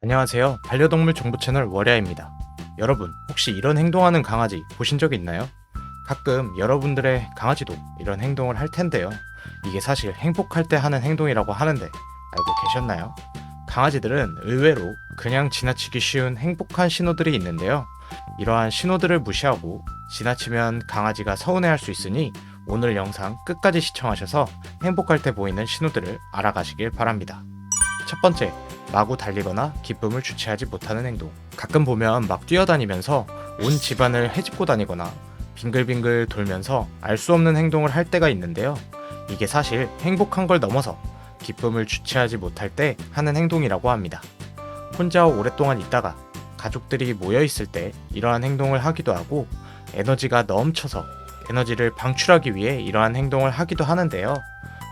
안녕하세요. 반려동물 정보 채널 월야입니다. 여러분, 혹시 이런 행동하는 강아지 보신 적 있나요? 가끔 여러분들의 강아지도 이런 행동을 할 텐데요. 이게 사실 행복할 때 하는 행동이라고 하는데 알고 계셨나요? 강아지들은 의외로 그냥 지나치기 쉬운 행복한 신호들이 있는데요. 이러한 신호들을 무시하고 지나치면 강아지가 서운해할 수 있으니 오늘 영상 끝까지 시청하셔서 행복할 때 보이는 신호들을 알아가시길 바랍니다. 첫 번째, 마구 달리거나 기쁨을 주체하지 못하는 행동. 가끔 보면 막 뛰어다니면서 온 집안을 헤집고 다니거나 빙글빙글 돌면서 알 수 없는 행동을 할 때가 있는데요. 이게 사실 행복한 걸 넘어서 기쁨을 주체하지 못할 때 하는 행동이라고 합니다. 혼자 오랫동안 있다가 가족들이 모여 있을 때 이러한 행동을 하기도 하고 에너지가 넘쳐서 에너지를 방출하기 위해 이러한 행동을 하기도 하는데요.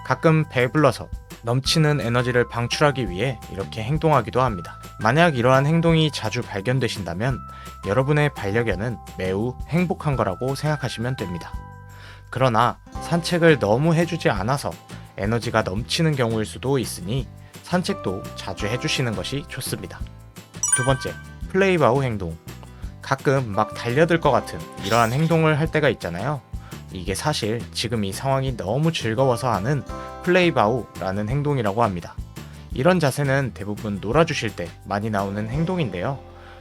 가끔 배불러서 넘치는 에너지를 방출하기 위해 이렇게 행동하기도 합니다. 만약 이러한 행동이 자주 발견되신다면 여러분의 반려견은 매우 행복한 거라고 생각하시면 됩니다. 그러나 산책을 너무 해주지 않아서 에너지가 넘치는 경우일 수도 있으니 산책도 자주 해주시는 것이 좋습니다. 두 번째, 플레이바우 행동. 가끔 막 달려들 것 같은 이러한 행동을 할 때가 있잖아요. 이게 사실 지금 이 상황이 너무 즐거워서 하는 플레이바우라는 행동이라고 합니다. 이런 자세는 대부분 놀아주실 때 많이 나오는 행동인데요.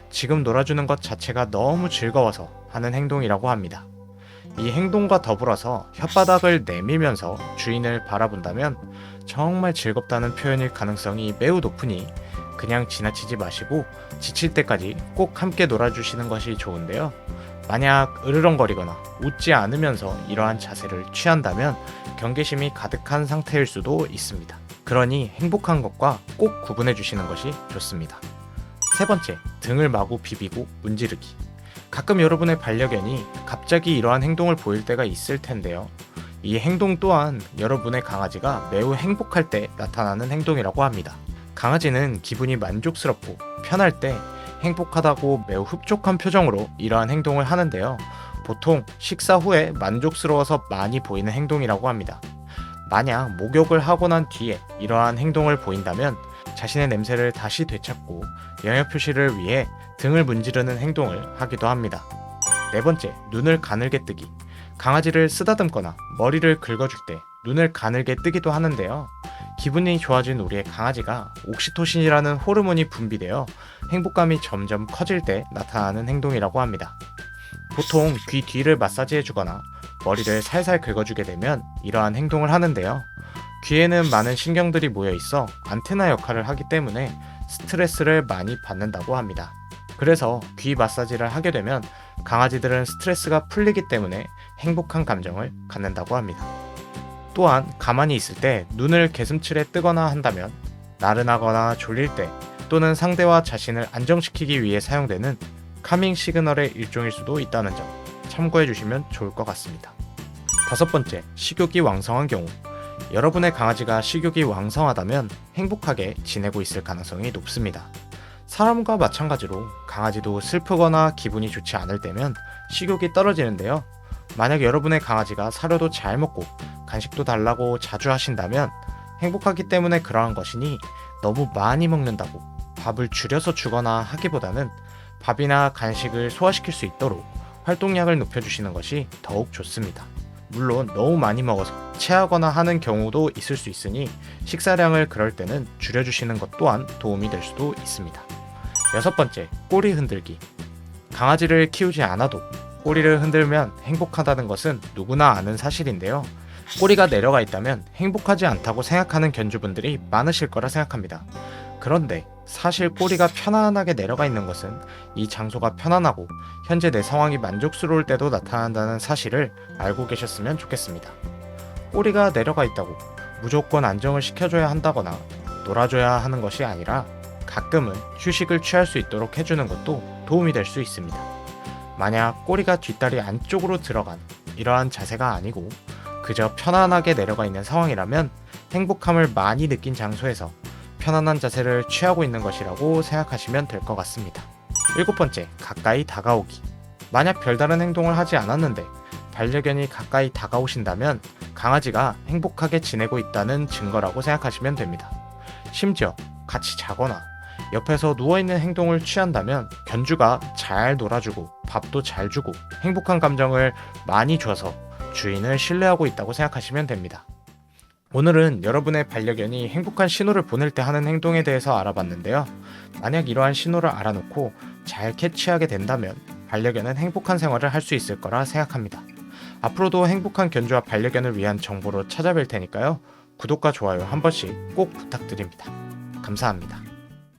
지금 놀아주는 것 자체가 너무 즐거워서 하는 행동이라고 합니다. 이 행동과 더불어서 혓바닥을 내밀면서 주인을 바라본다면 정말 즐겁다는 표현일 가능성이 매우 높으니 그냥 지나치지 마시고 지칠 때까지 꼭 함께 놀아주시는 것이 좋은데요. 만약 으르렁거리거나 웃지 않으면서 이러한 자세를 취한다면 경계심이 가득한 상태일 수도 있습니다. 그러니 행복한 것과 꼭 구분해 주시는 것이 좋습니다. 세 번째, 등을 마구 비비고 문지르기. 가끔 여러분의 반려견이 갑자기 이러한 행동을 보일 때가 있을 텐데요. 이 행동 또한 여러분의 강아지가 매우 행복할 때 나타나는 행동이라고 합니다. 강아지는 기분이 만족스럽고 편할 때 행복하다고 매우 흡족한 표정으로 이러한 행동을 하는데요. 보통 식사 후에 만족스러워서 많이 보이는 행동이라고 합니다. 만약 목욕을 하고 난 뒤에 이러한 행동을 보인다면 자신의 냄새를 다시 되찾고 영역 표시를 위해 등을 문지르는 행동을 하기도 합니다. 네 번째, 눈을 가늘게 뜨기. 강아지를 쓰다듬거나 머리를 긁어줄 때 눈을 가늘게 뜨기도 하는데요. 기분이 좋아진 우리의 강아지가 옥시토신이라는 호르몬이 분비되어 행복감이 점점 커질 때 나타나는 행동이라고 합니다. 보통 귀 뒤를 마사지해주거나 머리를 살살 긁어주게 되면 이러한 행동을 하는데요. 귀에는 많은 신경들이 모여 있어 안테나 역할을 하기 때문에 스트레스를 많이 받는다고 합니다. 그래서 귀 마사지를 하게 되면 강아지들은 스트레스가 풀리기 때문에 행복한 감정을 갖는다고 합니다. 또한 가만히 있을 때 눈을 개슴츠레 뜨거나 한다면 나른하거나 졸릴 때 또는 상대와 자신을 안정시키기 위해 사용되는 카밍 시그널의 일종일 수도 있다는 점 참고해 주시면 좋을 것 같습니다. 다섯 번째, 식욕이 왕성한 경우. 여러분의 강아지가 식욕이 왕성하다면 행복하게 지내고 있을 가능성이 높습니다. 사람과 마찬가지로 강아지도 슬프거나 기분이 좋지 않을 때면 식욕이 떨어지는데요. 만약 여러분의 강아지가 사료도 잘 먹고 간식도 달라고 자주 하신다면 행복하기 때문에 그러한 것이니 너무 많이 먹는다고 밥을 줄여서 주거나 하기보다는 밥이나 간식을 소화시킬 수 있도록 활동량을 높여주시는 것이 더욱 좋습니다. 물론 너무 많이 먹어서 체하거나 하는 경우도 있을 수 있으니 식사량을 그럴 때는 줄여주시는 것 또한 도움이 될 수도 있습니다. 여섯 번째, 꼬리 흔들기. 강아지를 키우지 않아도 꼬리를 흔들면 행복하다는 것은 누구나 아는 사실인데요. 꼬리가 내려가 있다면 행복하지 않다고 생각하는 견주분들이 많으실 거라 생각합니다. 그런데 사실 꼬리가 편안하게 내려가 있는 것은 이 장소가 편안하고 현재 내 상황이 만족스러울 때도 나타난다는 사실을 알고 계셨으면 좋겠습니다. 꼬리가 내려가 있다고 무조건 안정을 시켜줘야 한다거나 놀아줘야 하는 것이 아니라 가끔은 휴식을 취할 수 있도록 해주는 것도 도움이 될 수 있습니다. 만약 꼬리가 뒷다리 안쪽으로 들어간 이러한 자세가 아니고 그저 편안하게 내려가 있는 상황이라면 행복함을 많이 느낀 장소에서 편안한 자세를 취하고 있는 것이라고 생각하시면 될 것 같습니다. 일곱 번째, 가까이 다가오기. 만약 별다른 행동을 하지 않았는데 반려견이 가까이 다가오신다면 강아지가 행복하게 지내고 있다는 증거라고 생각하시면 됩니다. 심지어 같이 자거나 옆에서 누워있는 행동을 취한다면 견주가 잘 놀아주고 밥도 잘 주고 행복한 감정을 많이 줘서 주인을 신뢰하고 있다고 생각하시면 됩니다. 오늘은 여러분의 반려견이 행복한 신호를 보낼 때 하는 행동에 대해서 알아봤는데요. 만약 이러한 신호를 알아놓고 잘 캐치하게 된다면 반려견은 행복한 생활을 할 수 있을 거라 생각합니다. 앞으로도 행복한 견주와 반려견을 위한 정보로 찾아뵐 테니까요. 구독과 좋아요 한 번씩 꼭 부탁드립니다. 감사합니다.